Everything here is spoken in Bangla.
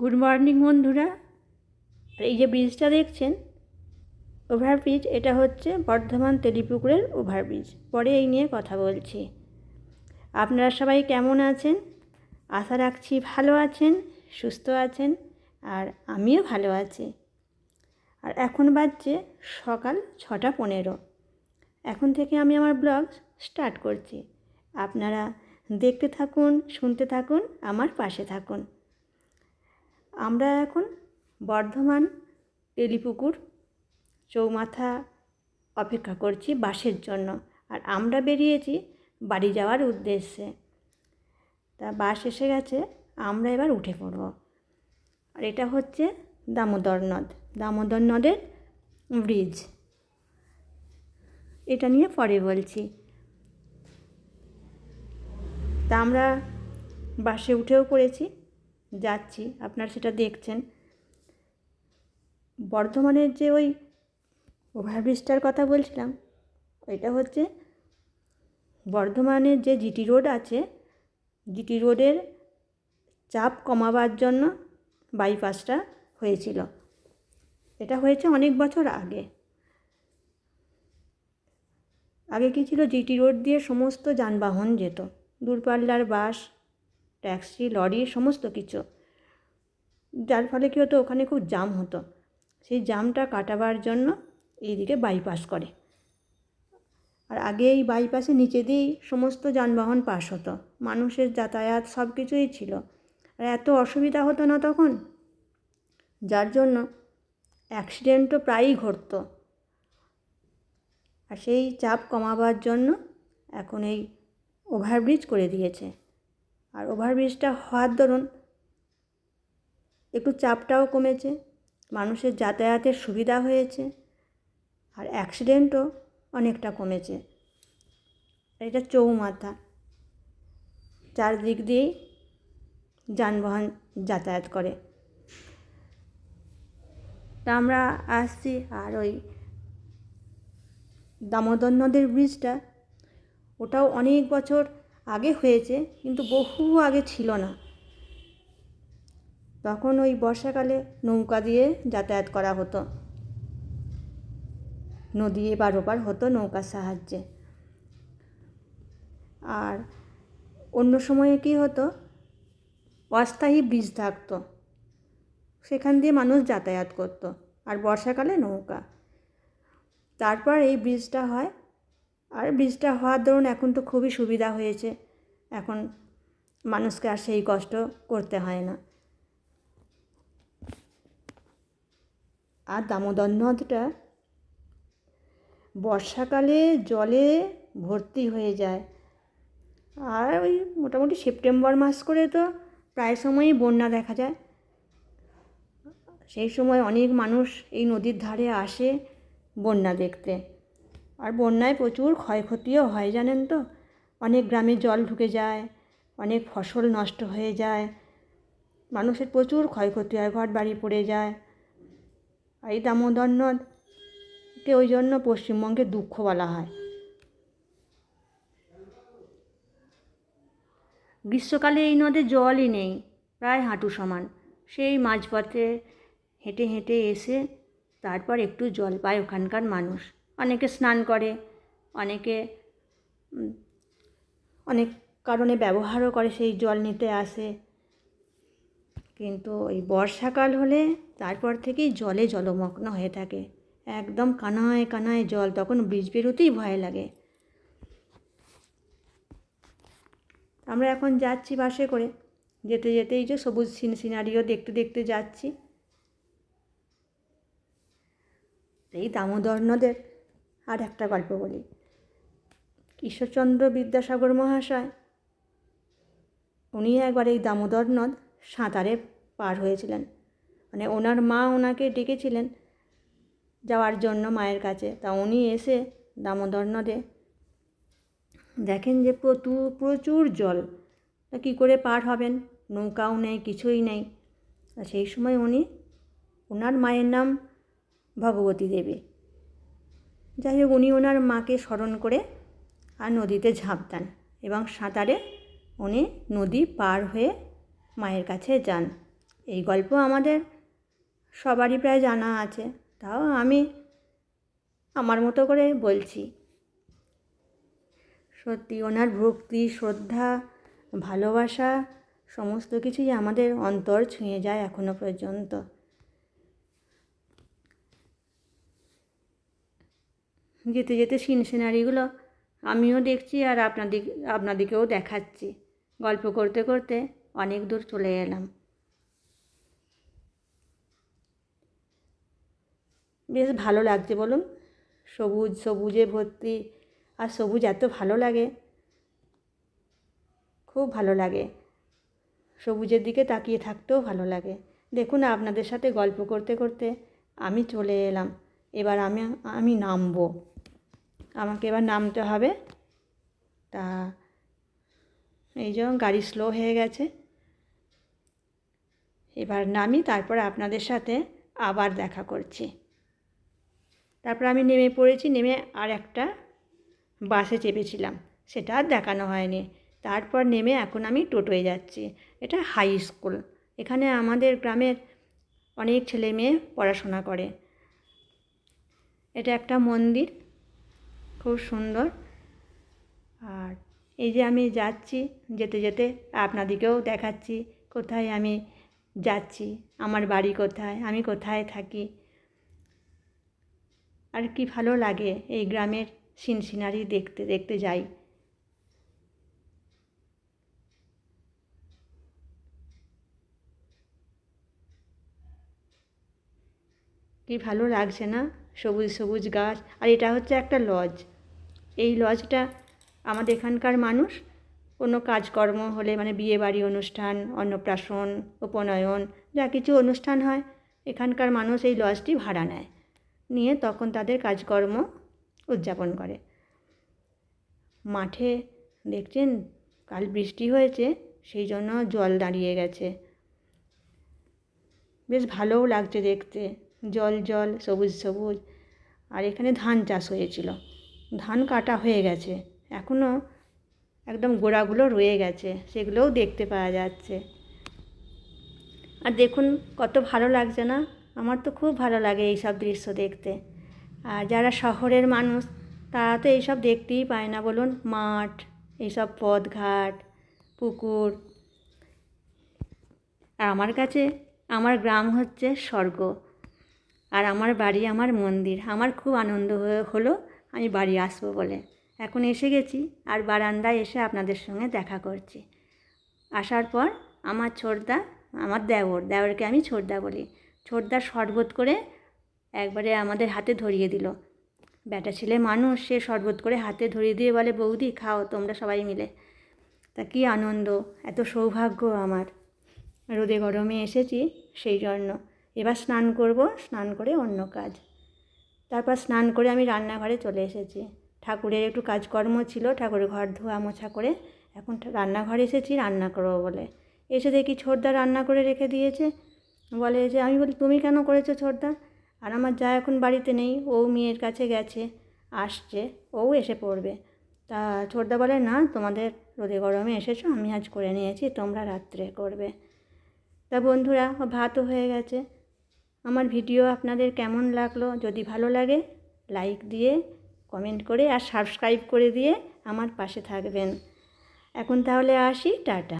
গুড মর্নিং বন্ধুরা। আর এই যে ব্রিজটা দেখছেন ওভারব্রিজ এটা হচ্ছে বর্ধমান তেলিপুকুরের ওভারব্রিজ পরে এই নিয়ে কথা বলছি। আপনারা সবাই কেমন আছেন? আশা রাখছি ভালো আছেন, সুস্থ আছেন, আর আমিও ভালো আছি। আর এখন বাজছে সকাল ছটা পনেরো। এখন থেকে আমি আমার ব্লগ স্টার্ট করছি। আপনারা দেখতে থাকুন, শুনতে থাকুন, আমার পাশে থাকুন। আমরা এখন বর্ধমান তেলিপুকুর চৌমাথা অপেক্ষা করছি বাসের জন্য। আর আমরা বেরিয়েছি বাড়ি যাওয়ার উদ্দেশ্যে। তা বাস এসে গেছে, আমরা এবার উঠে পড়ব। আর এটা হচ্ছে দামোদর নদ। দামোদর নদের ব্রিজ। এটা নিয়ে পরে বলছি। তা আমরা বাসে উঠেও পড়েছি। যাচ্ছি, আপনারা সেটা দেখছেন। বর্ধমানের যে ওই ওভারব্রিজটার কথা বলছিলাম, ওইটা হচ্ছে বর্ধমানের যে জিটি রোড আছে, জিটি রোডের চাপ কমাবার জন্য বাইপাসটা হয়েছিল। এটা হয়েছে অনেক বছর আগে। আগে কী ছিল? জিটি রোড দিয়ে সমস্ত যানবাহন যেত। দূরপাল্লার বাস ট্যাক্সি, লরি, সমস্ত কিছু। যার ফলে কী হতো, ওখানে খুব জাম হতো। সেই জামটা কাটাবার জন্য এইদিকে বাইপাস করে। আর আগে এই বাইপাসে নিচে দিয়েই সমস্ত যানবাহন পাস হতো। মানুষের যাতায়াত সব কিছুই ছিল। আর এত অসুবিধা হতো না তখন। যার জন্য অ্যাক্সিডেন্টও প্রায়ই ঘটতো। আর সেই চাপ কমাবার জন্য এখন এই ওভারব্রিজ করে দিয়েছে। আর ওভারব্রিজটা হওয়ার দরুন একটু চাপটাও কমেছে, মানুষের যাতায়াতের সুবিধা হয়েছে, আর অ্যাক্সিডেন্টও অনেকটা কমেছে। এটা চৌমাথা, চারদিক দিয়েই যানবাহন যাতায়াত করে। তা আমরা আসছি আর ওই দামোদর নদের ব্রিজটা ওটাও অনেক বছর আগে হয়েছে, কিন্তু বহু আগে ছিল না। তখন ওই বর্ষাকালে নৌকা দিয়ে যাতায়াত করা হতো। নদী এবার ওপার হতো নৌকার সাহায্যে। আর অন্য সময়ে কী হতো? অস্থায়ী ব্রিজ থাকতো। সেখান দিয়ে মানুষ যাতায়াত করতো। আর বর্ষাকালে নৌকা। তারপর এই ব্রিজটা হয় আর ব্রিজটা হওয়ার দরুন এখন তো খুবই সুবিধা হয়েছে। এখন মানুষকে আর সেই কষ্ট করতে হয় না। আর দামোদর নদটা বর্ষাকালে জলে ভর্তি হয়ে যায়। আর ওই মোটামুটি সেপ্টেম্বর মাস করে তো প্রায় সময়ই বন্যা দেখা যায়। সেই সময় অনেক মানুষ এই নদীর ধারে আসে বন্যা দেখতে। আর বন্যায় প্রচুর ক্ষয়ক্ষতিও হয়, জানেন তো? অনেক গ্রামে জল ঢুকে যায়, অনেক ফসল নষ্ট হয়ে যায়, মানুষের প্রচুর ক্ষয়ক্ষতি হয়, ঘর বাড়ি পড়ে যায়। আর এই দামোদর নদকে ওই জন্য পশ্চিমবঙ্গে দুঃখ বলা হয়। গ্রীষ্মকালে এই নদে জলই নেই, প্রায় হাঁটু সমান। সেই মাঝপথে হেঁটে হেঁটে এসে তারপর একটু জল পায় ওখানকার মানুষ। অনেকে স্নান করে, অনেকে অনেক কারণে ব্যবহারও করে সেই জল নিতে আসে। কিন্তু ওই বর্ষাকাল হলে তারপর থেকেই জলে জলমগ্ন হয়ে থাকে। একদম কানায় কানায় জল, তখন ব্রিজ বেরোতেই ভয় লাগে। আমরা এখন যাচ্ছি বাসে করে। যেতে যেতে এই যে সবুজ সিন, সিনারিও দেখতে দেখতে যাচ্ছি। এই দামোদর নদের আর একটা গল্প বলি। ঈশ্বরচন্দ্র বিদ্যাসাগর মহাশয় উনি একবার এই দামোদর নদ সাঁতারে পার হয়েছিলেন। মানে ওনার মা ওনাকে ডেকেছিলেন যাওয়ার জন্য মায়ের কাছে। তা উনি এসে দামোদর নদে দেখেন যে প্রচুর প্রচুর জল। তা কী করে পার হবেন? নৌকাও নেই, কিছুই নেই। সেই সময় উনি ওনার মায়ের নাম ভগবতী দেবী। যাই হোক উনি ওনার মাকে স্মরণ করে আর নদীতে ঝাঁপ দেন এবং সাঁতারে উনি নদী পার হয়ে মায়ের কাছে যান। এই গল্প আমাদের সবারই প্রায় জানা আছে, তাও আমি আমার মতো করে বলছি। সত্যি ওনার ভক্তি, শ্রদ্ধা, ভালোবাসা, সমস্ত কিছুই আমাদের অন্তর ছুঁয়ে যায় এখনও পর্যন্ত। যেতে যেতে সিন সিনারিগুলো আমিও দেখছি আর আপনাদের আপনাদেরকেও দেখাচ্ছি। গল্প করতে করতে অনেক দূর চলে এলাম। বেশ ভালো লাগছে বলুন, সবুজ সবুজে ভর্তি আর সবুজ এত ভালো লাগে। খুব ভালো লাগে। সবুজের দিকে তাকিয়ে থাকতেও ভালো লাগে। দেখুন আপনাদের সাথে গল্প করতে করতে আমি চলে এলাম। এবার আমি আমি নামবো। আমাকে এবার নামতে হবে। তা এই জন্য গাড়ি স্লো হয়ে গেছে। এবার নামি, তারপর আপনাদের সাথে আবার দেখা করছি। তারপর আমি নেমে পড়েছি, নেমে আর একটা বাসে চেপেছিলাম। সেটা আর দেখানো হয়নি। তারপর নেমে এখন আমি টোটোয় যাচ্ছি। এটা হাই স্কুল এখানে আমাদের গ্রামের অনেক ছেলে মেয়ে পড়াশোনা করে। এটা একটা মন্দির, খুব সুন্দর। আর এই যে আমি যাচ্ছি, যেতে যেতে আপনাদেরকেও দেখাচ্ছি, কোথায় আমি যাচ্ছি, আমার বাড়ি কোথায়, আমি কোথায় থাকি। আর কি ভালো লাগে এই গ্রামের সিন সিনারি দেখতে দেখতে যাই। কি ভালো লাগছে না? সবুজ সবুজ গাছ, আর এটা হচ্ছে একটা লজ এই লজটা আমাদের এখানকার মানুষ কোনো কাজকর্ম হলে মানে বিয়ে বাড়ি অনুষ্ঠান, অন্নপ্রাশন, উপনয়ন, যা কিছু অনুষ্ঠান হয়, এখানকার মানুষ এই লজটি ভাড়া নেয়। নিয়ে তখন তাদের কাজকর্ম উদযাপন করে। মাঠে দেখছেন, কাল বৃষ্টি হয়েছে, সেই জন্য জল দাঁড়িয়ে গেছে। বেশ ভালোও লাগছে দেখতে। জল জল, সবুজ সবুজ। আর এখানে ধান চাষ হয়েছিল। ধান কাটা হয়ে গেছে। এখনও একদম গোড়াগুলো রয়ে গেছে। সেগুলোও দেখতে পাওয়া যাচ্ছে। আর দেখুন, কত ভালো লাগছে না? আমার তো খুব ভালো লাগে এই সব দৃশ্য দেখতে। আর যারা শহরের মানুষ, তারা তো এইসব দেখতেই পায় না। বলুন, মাঠ, এইসব পথঘাট, পুকুর। আর আমার কাছে, আমার গ্রাম হচ্ছে স্বর্গ। আর আমার বাড়ি আমার মন্দির। আমার খুব আনন্দ হলো আমি বাড়ি আসব বলে। এখন এসে গেছি আর বারান্দায় এসে আপনাদের সঙ্গে দেখা করছি। আসার পর আমার ছোটদা, আমার দেওর, দেওরকে আমি ছোটদা বলি। ছোটদা শরবত করে একবারে আমাদের হাতে ধরিয়ে দিল। ব্যাটা ছেলে মানুষ, সে শরবত করে হাতে ধরিয়ে দিয়ে বলে, বৌদি, খাও তোমরা সবাই মিলে। তা কী আনন্দ, এত সৌভাগ্য আমার। রোদে গরমে এসেছি সেই জন্য। এবার স্নান করব, স্নান করে অন্য কাজ। তারপর স্নান করে আমি রান্নাঘরে চলে এসেছি। ঠাকুরের একটু কাজকর্ম ছিল, ঠাকুরের ঘর ধোয়া মোছা করে এখন রান্নাঘরে এসেছি, রান্না করব বলে। এসে দেখি ছোটদা রান্না করে রেখে দিয়েছে। বলে যে, আমি বলি, তুমি কেন করেছ ছোটদা? আর আমার যা এখন বাড়িতে নেই, ও মেয়ের কাছে গেছে, আসছে, ও এসে পড়বে। তা ছোটদা বলে, না, তোমাদের রোদে গরমে এসেছ, আমি আজ করে নিয়েছি, তোমরা রাত্রে করবে। তা বন্ধুরা, ভাতও হয়ে গেছে। আমার ভিডিও আপনাদের কেমন লাগল? যদি ভালো লাগে লাইক দিয়ে কমেন্ট করে আর সাবস্ক্রাইব করে দিয়ে আমার পাশে থাকবেন। এখন তাহলে আসি, টাটা।